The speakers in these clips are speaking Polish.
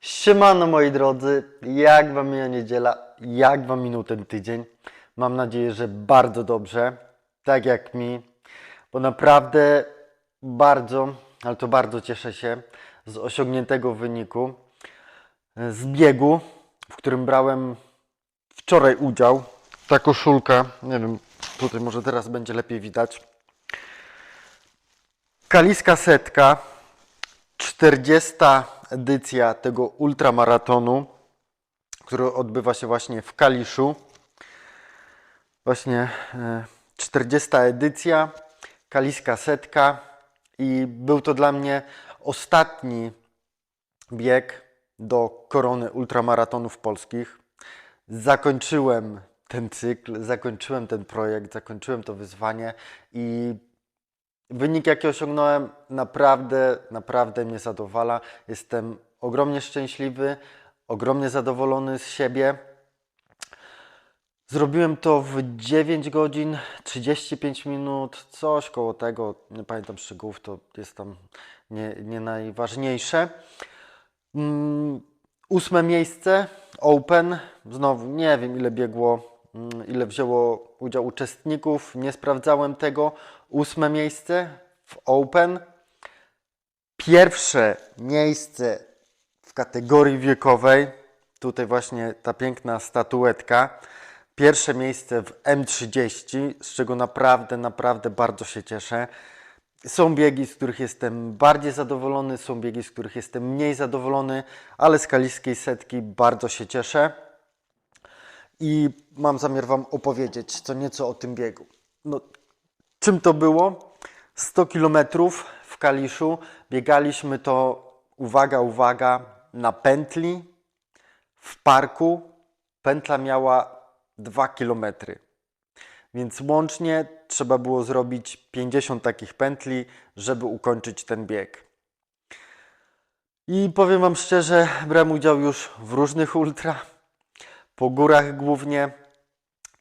Siemano moi drodzy, jak wam mija niedziela, jak wam minął ten tydzień? Mam nadzieję, że bardzo dobrze, tak jak mi, bo naprawdę bardzo, ale to bardzo cieszę się z osiągniętego wyniku, z biegu, w którym brałem wczoraj udział. Ta koszulka, nie wiem, tutaj może teraz będzie lepiej widać. Kaliska setka, 40. edycja tego ultramaratonu, który odbywa się właśnie w Kaliszu. Właśnie e, 40. edycja, Kaliska setka i był to dla mnie ostatni bieg do korony ultramaratonów polskich. Zakończyłem ten cykl, zakończyłem ten projekt, zakończyłem to wyzwanie i Wynik, jaki osiągnąłem, naprawdę, naprawdę mnie zadowala. Jestem ogromnie szczęśliwy, ogromnie zadowolony z siebie. Zrobiłem to w 9 godzin 35 minut, coś koło tego, nie pamiętam szczegółów, to jest tam nie, nie najważniejsze. Mm, ósme miejsce, Open, znowu nie wiem ile biegło, mm, ile wzięło udział uczestników, nie sprawdzałem tego. Ósme miejsce w Open, pierwsze miejsce w kategorii wiekowej, tutaj właśnie ta piękna statuetka, pierwsze miejsce w M30, z czego naprawdę, naprawdę bardzo się cieszę. Są biegi, z których jestem bardziej zadowolony, są biegi, z których jestem mniej zadowolony, ale z kaliskiej setki bardzo się cieszę i mam zamiar Wam opowiedzieć co nieco o tym biegu. No, czym to było? 100 km w Kaliszu. Biegaliśmy to, uwaga, uwaga, na pętli w parku. Pętla miała 2 km. Więc łącznie trzeba było zrobić 50 takich pętli, żeby ukończyć ten bieg. I powiem Wam szczerze, brałem udział już w różnych ultra, po górach głównie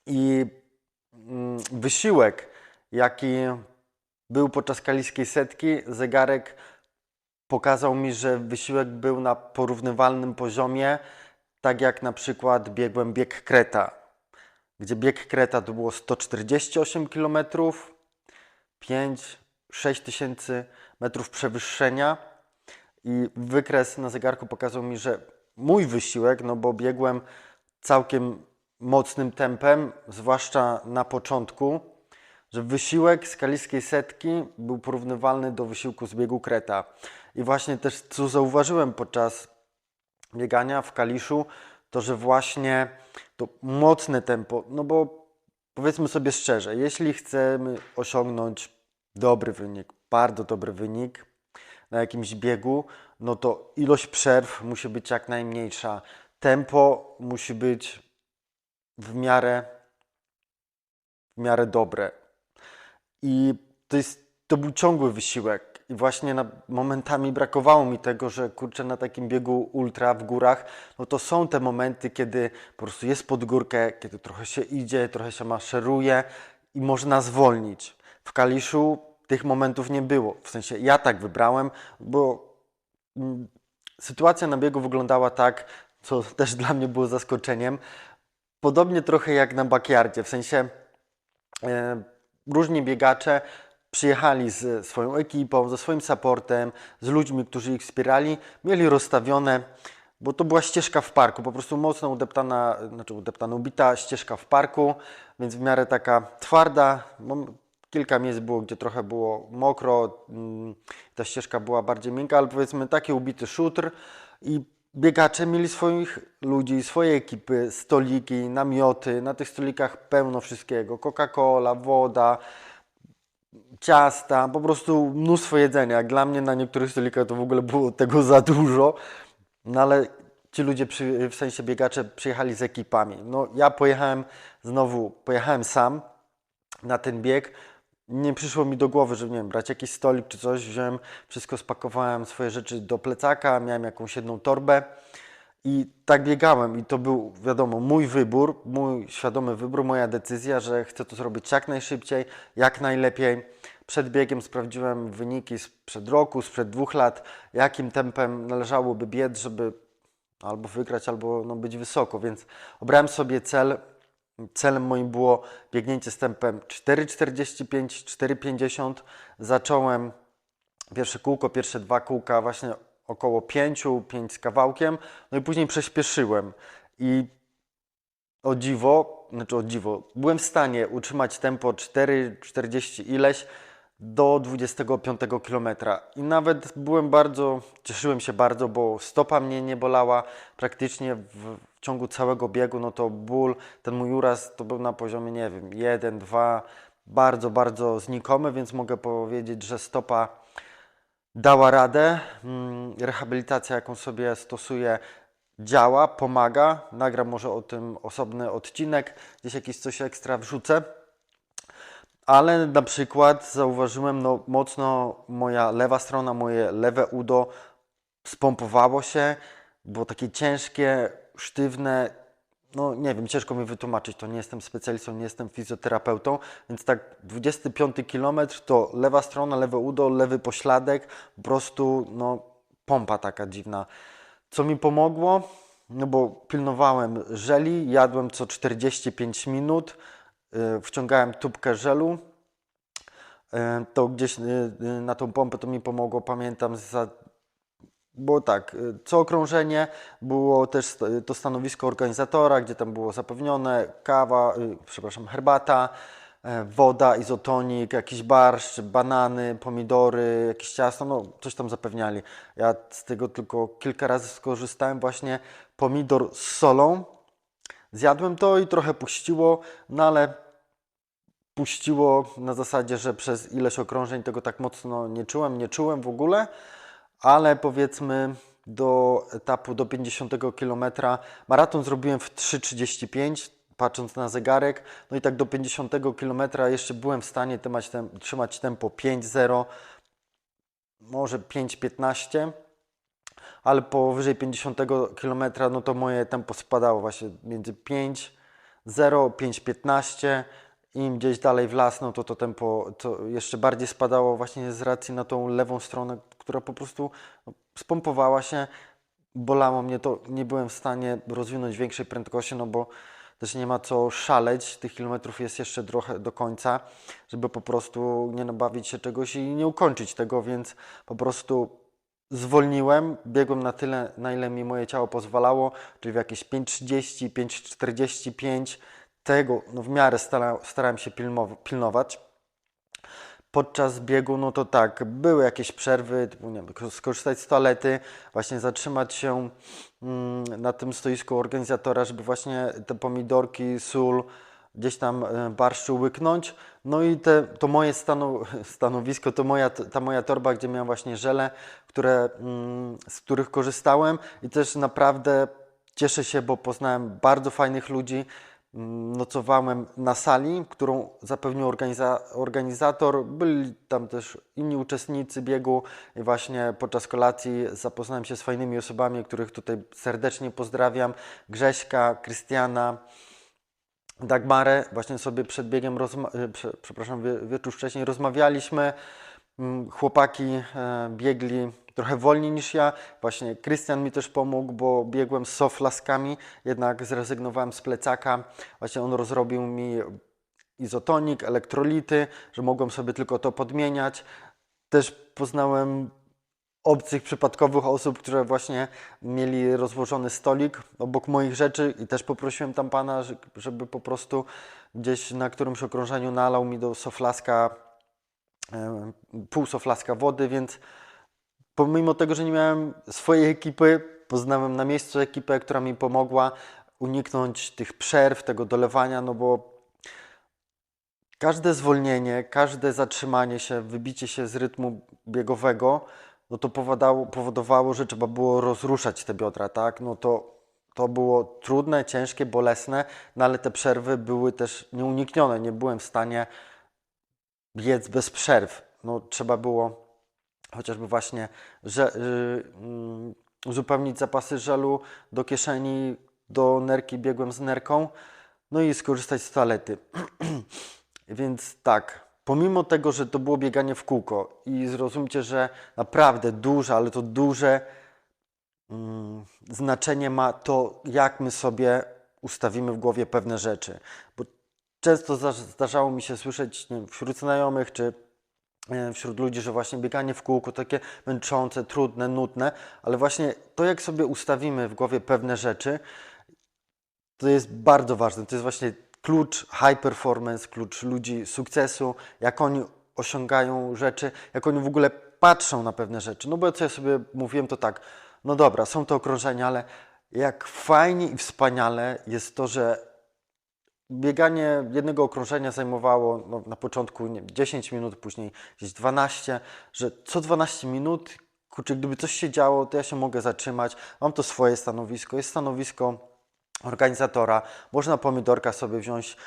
i mm, wysiłek, jaki był podczas kaliskiej setki, zegarek pokazał mi, że wysiłek był na porównywalnym poziomie, tak jak na przykład biegłem bieg Kreta, gdzie bieg Kreta to było 148 km, 5-6 tysięcy metrów przewyższenia. I wykres na zegarku pokazał mi, że mój wysiłek, no bo biegłem całkiem mocnym tempem, zwłaszcza na początku, że wysiłek z kaliskiej setki był porównywalny do wysiłku z biegu Kreta. I właśnie też co zauważyłem podczas biegania w Kaliszu, to że właśnie to mocne tempo, no bo powiedzmy sobie szczerze, jeśli chcemy osiągnąć dobry wynik, bardzo dobry wynik na jakimś biegu, no to ilość przerw musi być jak najmniejsza. Tempo musi być w miarę, w miarę dobre. I to, jest, to był ciągły wysiłek. I właśnie na, momentami brakowało mi tego, że kurczę, na takim biegu ultra w górach, no to są te momenty, kiedy po prostu jest pod górkę, kiedy trochę się idzie, trochę się maszeruje i można zwolnić. W Kaliszu tych momentów nie było. W sensie ja tak wybrałem, bo mm, sytuacja na biegu wyglądała tak, co też dla mnie było zaskoczeniem. Podobnie trochę jak na backyardzie, w sensie e, różni biegacze przyjechali z swoją ekipą, ze swoim supportem, z ludźmi, którzy ich wspierali, mieli rozstawione, bo to była ścieżka w parku, po prostu mocno udeptana, znaczy udeptana, ubita ścieżka w parku, więc w miarę taka twarda. Mam- Kilka miejsc było, gdzie trochę było mokro, mm, ta ścieżka była bardziej miękka, ale powiedzmy taki ubity szutr i biegacze mieli swoich ludzi, swoje ekipy, stoliki, namioty, na tych stolikach pełno wszystkiego, Coca-Cola, woda, ciasta, po prostu mnóstwo jedzenia. Dla mnie na niektórych stolikach to w ogóle było tego za dużo, no ale ci ludzie, przy, w sensie biegacze, przyjechali z ekipami. No ja pojechałem znowu, pojechałem sam na ten bieg. Nie przyszło mi do głowy, żeby nie wiem, brać jakiś stolik czy coś. Wziąłem wszystko, spakowałem swoje rzeczy do plecaka, miałem jakąś jedną torbę i tak biegałem. I to był, wiadomo, mój wybór, mój świadomy wybór, moja decyzja, że chcę to zrobić jak najszybciej, jak najlepiej. Przed biegiem sprawdziłem wyniki sprzed roku, sprzed dwóch lat, jakim tempem należałoby biec, żeby albo wygrać, albo no, być wysoko, więc obrałem sobie cel. Celem moim było biegnięcie z tempem 4,45, 4,50. Zacząłem pierwsze kółko, pierwsze dwa kółka właśnie około 5, 5 z kawałkiem, no i później przyspieszyłem. I o dziwo, znaczy o dziwo, byłem w stanie utrzymać tempo 4,40 ileś do 25 km. I nawet byłem bardzo, cieszyłem się bardzo, bo stopa mnie nie bolała praktycznie w, ciągu całego biegu, no to ból, ten mój uraz to był na poziomie, nie wiem, 1, 2, bardzo, bardzo znikomy, więc mogę powiedzieć, że stopa dała radę. Mm, Rehabilitacja, jaką sobie stosuję, działa, pomaga. Nagram może o tym osobny odcinek, gdzieś jakieś coś ekstra wrzucę. Ale na przykład zauważyłem, no mocno moja lewa strona, moje lewe udo spompowało się, było takie ciężkie, sztywne. No nie wiem, ciężko mi wytłumaczyć, to nie jestem specjalistą, nie jestem fizjoterapeutą, więc tak 25 km to lewa strona, lewe udo, lewy pośladek, po prostu no pompa taka dziwna. Co mi pomogło? No bo pilnowałem żeli, jadłem co 45 minut, wciągałem tubkę żelu, yy, to gdzieś yy, na tą pompę to mi pomogło, pamiętam, za, było tak, co okrążenie, było też to stanowisko organizatora, gdzie tam było zapewnione kawa, przepraszam, herbata, e, woda, izotonik, jakiś barszcz, banany, pomidory, jakieś ciasto, no coś tam zapewniali. Ja z tego tylko kilka razy skorzystałem, właśnie pomidor z solą. Zjadłem to i trochę puściło, no ale puściło na zasadzie, że przez ileś okrążeń tego tak mocno nie czułem, nie czułem w ogóle, ale powiedzmy do etapu do 50 km maraton zrobiłem w 3.35 patrząc na zegarek, no i tak do 50 km jeszcze byłem w stanie trzymać, tem, trzymać tempo 5.0, może 5.15 ale powyżej 50 km no to moje tempo spadało właśnie między 5, 0, 5, 15 im gdzieś dalej w las, no to to tempo to jeszcze bardziej spadało właśnie z racji na tą lewą stronę, która po prostu no, spompowała się, bolało mnie to, nie byłem w stanie rozwinąć większej prędkości, no bo też nie ma co szaleć, tych kilometrów jest jeszcze trochę do końca, żeby po prostu nie nabawić się czegoś i nie ukończyć tego, więc po prostu zwolniłem, biegłem na tyle, na ile mi moje ciało pozwalało, czyli w jakieś 5.30, 5.45, tego no w miarę stara, starałem się pilnować. Podczas biegu, no to tak, były jakieś przerwy, typu, nie wiem, skorzystać z toalety, właśnie zatrzymać się mm, na tym stoisku organizatora, żeby właśnie te pomidorki, sól, gdzieś tam e, barszczu łyknąć. No i te, to moje stanu, stanowisko, to moja, ta moja torba, gdzie miałem właśnie żele, które, mm, z których korzystałem i też naprawdę cieszę się, bo poznałem bardzo fajnych ludzi. Nocowałem na sali, którą zapewnił organiza organizator. Byli tam też inni uczestnicy biegu i właśnie podczas kolacji zapoznałem się z fajnymi osobami, których tutaj serdecznie pozdrawiam. Grześka, Krystiana, Dagmarę. Właśnie sobie przed biegiem, e, prze- przepraszam, wie- wieczór wcześniej rozmawialiśmy. Mm, Chłopaki e, biegli trochę wolniej niż ja. Właśnie Krystian mi też pomógł, bo biegłem z soflaskami, jednak zrezygnowałem z plecaka. Właśnie on rozrobił mi izotonik, elektrolity, że mogłem sobie tylko to podmieniać. Też poznałem obcych, przypadkowych osób, które właśnie mieli rozłożony stolik obok moich rzeczy i też poprosiłem tam pana, że- żeby po prostu gdzieś na którymś okrążeniu nalał mi do soflaska pół soflaska wody, więc pomimo tego, że nie miałem swojej ekipy, poznałem na miejscu ekipę, która mi pomogła uniknąć tych przerw, tego dolewania, no bo każde zwolnienie, każde zatrzymanie się, wybicie się z rytmu biegowego, no to powodowało, powodowało, że trzeba było rozruszać te biodra, tak? No to, to było trudne, ciężkie, bolesne, no ale te przerwy były też nieuniknione. Nie byłem w stanie biec bez przerw. No trzeba było chociażby właśnie że, y, mm, uzupełnić zapasy żelu do kieszeni, do nerki biegłem z nerką, no i skorzystać z toalety. Więc tak, pomimo tego, że to było bieganie w kółko i zrozumcie, że naprawdę duże, ale to duże mm, znaczenie ma to, jak my sobie ustawimy w głowie pewne rzeczy. Bo często zda- zdarzało mi się słyszeć wśród znajomych czy wśród ludzi, że właśnie bieganie w kółku takie męczące, trudne, nudne, ale właśnie to, jak sobie ustawimy w głowie pewne rzeczy, to jest bardzo ważne. To jest właśnie klucz high performance, klucz ludzi sukcesu, jak oni osiągają rzeczy, jak oni w ogóle patrzą na pewne rzeczy. No bo co ja sobie mówiłem, to tak, no dobra, są to okrążenia, ale jak fajnie i wspaniale jest to, że bieganie jednego okrążenia zajmowało no, na początku nie, wiem, 10 minut, później gdzieś 12, że co 12 minut, kurczę, gdyby coś się działo, to ja się mogę zatrzymać. Mam to swoje stanowisko, jest stanowisko organizatora. Można pomidorka sobie wziąć,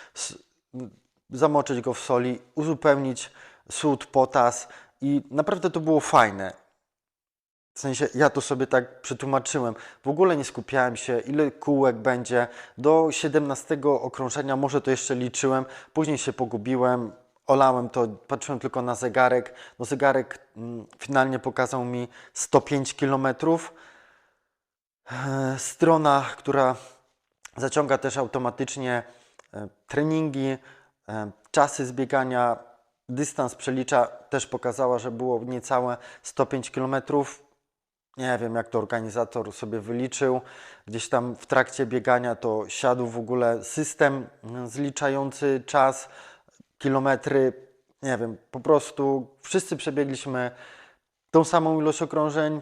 zamoczyć go w soli, uzupełnić sód, potas i naprawdę to było fajne. W sensie ja to sobie tak przetłumaczyłem. W ogóle nie skupiałem się, ile kółek będzie. Do 17 okrążenia może to jeszcze liczyłem. Później się pogubiłem, olałem to, patrzyłem tylko na zegarek. No zegarek mm, finalnie pokazał mi 105 kilometrów. E, Strona, która zaciąga też automatycznie e, treningi, e, czasy zbiegania, dystans przelicza, też pokazała, że było niecałe 105 km. Nie wiem, jak to organizator sobie wyliczył. Gdzieś tam w trakcie biegania to siadł w ogóle system zliczający czas, kilometry. Nie wiem, po prostu wszyscy przebiegliśmy tą samą ilość okrążeń.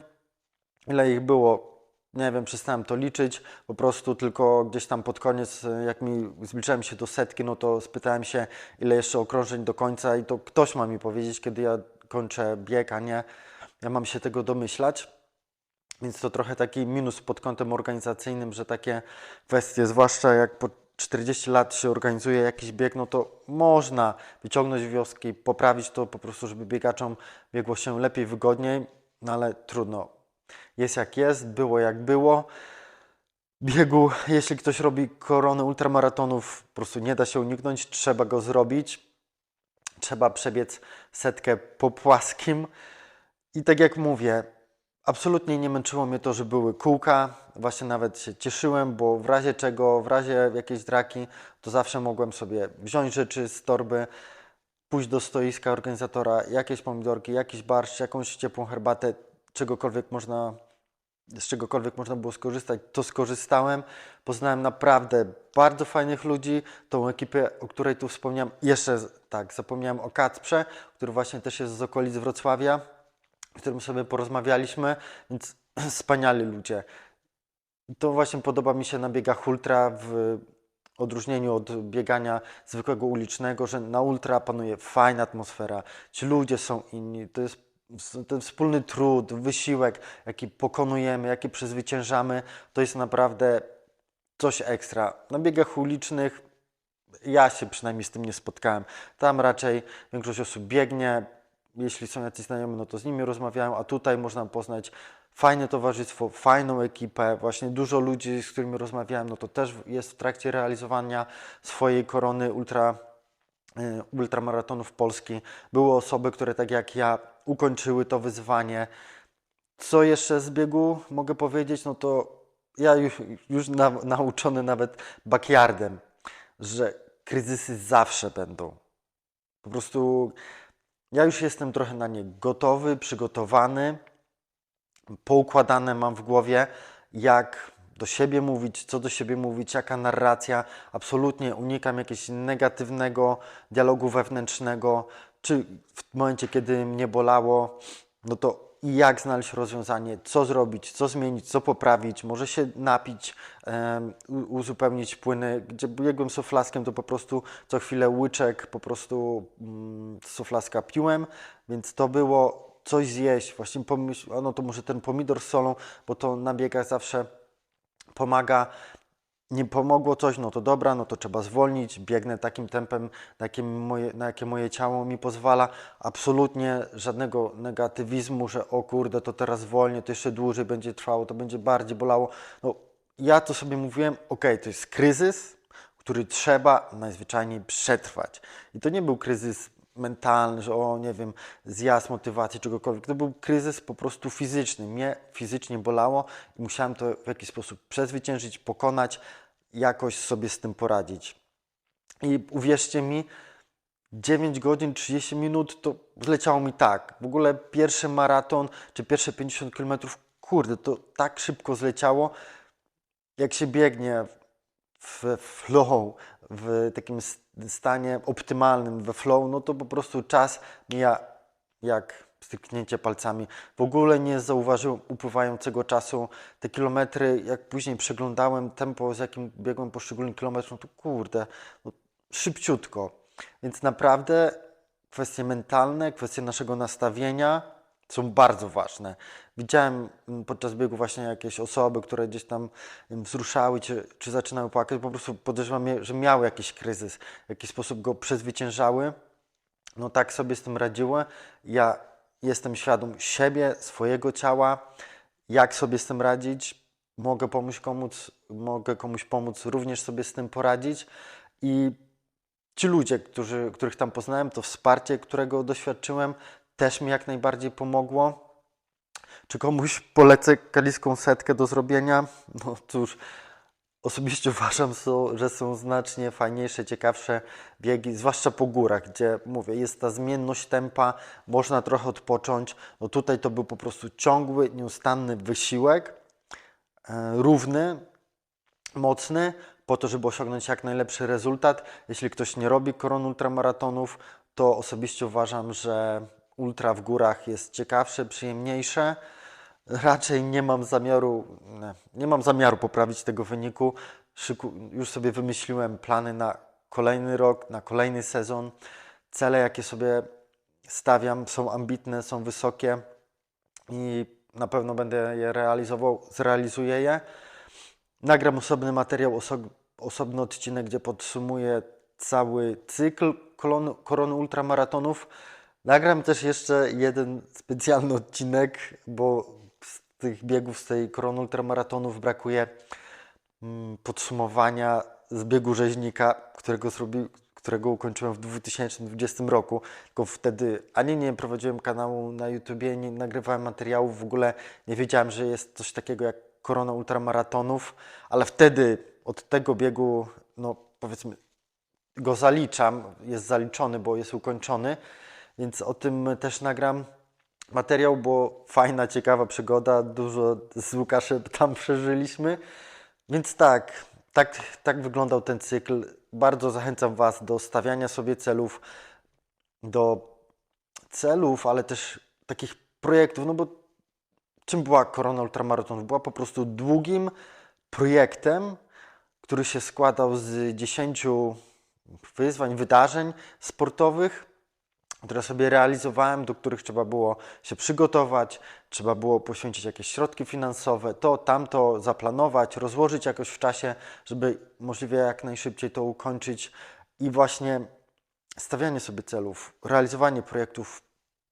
Ile ich było? Nie wiem, przestałem to liczyć. Po prostu tylko gdzieś tam pod koniec, jak mi zbliżałem się do setki, no to spytałem się, ile jeszcze okrążeń do końca, i to ktoś ma mi powiedzieć, kiedy ja kończę bieg, a nie ja mam się tego domyślać. Więc to trochę taki minus pod kątem organizacyjnym, że takie kwestie, zwłaszcza jak po 40 lat się organizuje jakiś bieg, no to można wyciągnąć wnioski, poprawić to po prostu, żeby biegaczom biegło się lepiej, wygodniej, no ale trudno. Jest jak jest, było jak było. Biegu, jeśli ktoś robi koronę ultramaratonów, po prostu nie da się uniknąć, trzeba go zrobić. Trzeba przebiec setkę po płaskim. I tak jak mówię, absolutnie nie męczyło mnie to, że były kółka. Właśnie nawet się cieszyłem, bo w razie czego, w razie jakiejś draki, to zawsze mogłem sobie wziąć rzeczy z torby, pójść do stoiska organizatora, jakieś pomidorki, jakiś barszcz, jakąś ciepłą herbatę, czegokolwiek można, z czegokolwiek można było skorzystać, to skorzystałem. Poznałem naprawdę bardzo fajnych ludzi, tą ekipę, o której tu wspomniałem. Jeszcze tak, zapomniałem o Kacprze, który właśnie też jest z okolic Wrocławia, z którym sobie porozmawialiśmy, więc wspaniali ludzie. To właśnie podoba mi się na biegach ultra w odróżnieniu od biegania zwykłego ulicznego, że na ultra panuje fajna atmosfera, ci ludzie są inni, to jest ten wspólny trud, wysiłek, jaki pokonujemy, jaki przezwyciężamy, to jest naprawdę coś ekstra. Na biegach ulicznych ja się przynajmniej z tym nie spotkałem. Tam raczej większość osób biegnie, jeśli są jacyś znajomi, no to z nimi rozmawiają, a tutaj można poznać fajne towarzystwo, fajną ekipę, właśnie dużo ludzi, z którymi rozmawiałem, no to też jest w trakcie realizowania swojej korony ultra, y, ultramaratonów Polski. Były osoby, które tak jak ja ukończyły to wyzwanie. Co jeszcze z biegu mogę powiedzieć? No to ja już, już na, nauczony nawet backyardem, że kryzysy zawsze będą. Po prostu ja już jestem trochę na nie gotowy, przygotowany, poukładane mam w głowie, jak do siebie mówić, co do siebie mówić, jaka narracja. Absolutnie unikam jakiegoś negatywnego dialogu wewnętrznego, czy w momencie, kiedy mnie bolało, no to i jak znaleźć rozwiązanie, co zrobić, co zmienić, co poprawić, może się napić, uzupełnić płyny. Gdzie biegłem soflaskiem, to po prostu co chwilę łyczek po prostu mm, soflaska piłem, więc to było coś zjeść. Właśnie pomyśl, no to może ten pomidor z solą, bo to na biegach zawsze pomaga. Nie pomogło coś, no to dobra, no to trzeba zwolnić. Biegnę takim tempem, na jakie moje, na jakie moje ciało mi pozwala. Absolutnie żadnego negatywizmu, że o kurde, to teraz zwolnię, to jeszcze dłużej będzie trwało, to będzie bardziej bolało. No, ja to sobie mówiłem, ok, to jest kryzys, który trzeba najzwyczajniej przetrwać. I to nie był kryzys mentalny, że o, nie wiem, zjazd motywacji, czegokolwiek. To był kryzys po prostu fizyczny. Mnie fizycznie bolało i musiałem to w jakiś sposób przezwyciężyć, pokonać, jakoś sobie z tym poradzić. I uwierzcie mi, 9 godzin 30 minut to zleciało mi tak. W ogóle pierwszy maraton czy pierwsze 50 km, kurde, to tak szybko zleciało. Jak się biegnie w flow, w takim stanie optymalnym, we flow, no to po prostu czas mija jak styknięcie palcami. W ogóle nie zauważyłem upływającego czasu. Te kilometry, jak później przeglądałem tempo, z jakim biegłem poszczególnych kilometrów, no to kurde, no szybciutko. Więc naprawdę kwestie mentalne, kwestie naszego nastawienia są bardzo ważne. Widziałem mm, podczas biegu właśnie jakieś osoby, które gdzieś tam mm, wzruszały czy, czy zaczynały płakać, po prostu podejrzewam, że miały jakiś kryzys, w jakiś sposób go przezwyciężały. No tak sobie z tym radziły. Ja jestem świadom siebie, swojego ciała, jak sobie z tym radzić. Mogę pomóc komuś, mogę komuś pomóc również sobie z tym poradzić. I ci ludzie, którzy, których tam poznałem, to wsparcie, którego doświadczyłem, też mi jak najbardziej pomogło. Czy komuś polecę kaliską setkę do zrobienia? No cóż, osobiście uważam, że są znacznie fajniejsze, ciekawsze biegi, zwłaszcza po górach, gdzie mówię, jest ta zmienność tempa, można trochę odpocząć. No tutaj to był po prostu ciągły, nieustanny wysiłek, e, równy, mocny, po to, żeby osiągnąć jak najlepszy rezultat. Jeśli ktoś nie robi koron ultramaratonów, to osobiście uważam, że ultra w górach jest ciekawsze, przyjemniejsze. Raczej nie mam zamiaru, nie, nie mam zamiaru poprawić tego wyniku. Szyku, już sobie wymyśliłem plany na kolejny rok, na kolejny sezon. Cele, jakie sobie stawiam, są ambitne, są wysokie i na pewno będę je realizował, zrealizuję je. Nagram osobny materiał, oso- osobny odcinek, gdzie podsumuję cały cykl korony ultramaratonów. Nagram też jeszcze jeden specjalny odcinek, bo z tych biegów, z tej korony ultramaratonów brakuje mm, podsumowania z biegu rzeźnika, którego, zrobi, którego ukończyłem w 2020 roku. Tylko wtedy ani nie prowadziłem kanału na YouTubie, nie nagrywałem materiałów, w ogóle nie wiedziałem, że jest coś takiego jak korona ultramaratonów, ale wtedy od tego biegu, no powiedzmy, go zaliczam, jest zaliczony, bo jest ukończony, więc o tym też nagram materiał, bo fajna, ciekawa przygoda, dużo z Łukaszem tam przeżyliśmy. Więc tak, tak, tak wyglądał ten cykl. Bardzo zachęcam Was do stawiania sobie celów, do celów, ale też takich projektów, no bo czym była Korona Ultramaratonów? Była po prostu długim projektem, który się składał z 10 wyzwań, wydarzeń sportowych, które sobie realizowałem, do których trzeba było się przygotować, trzeba było poświęcić jakieś środki finansowe, to, tamto zaplanować, rozłożyć jakoś w czasie, żeby możliwie jak najszybciej to ukończyć i właśnie stawianie sobie celów, realizowanie projektów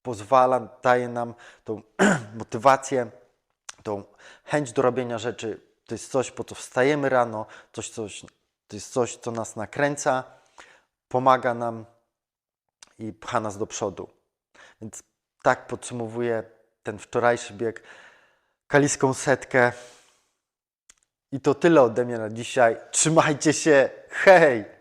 pozwala, daje nam tą motywację, tą chęć do robienia rzeczy. To jest coś, po co wstajemy rano, coś, coś, to jest coś, co nas nakręca, pomaga nam i pcha nas do przodu. Więc tak podsumowuję ten wczorajszy bieg, kaliską setkę. I to tyle ode mnie na dzisiaj. Trzymajcie się. Hej!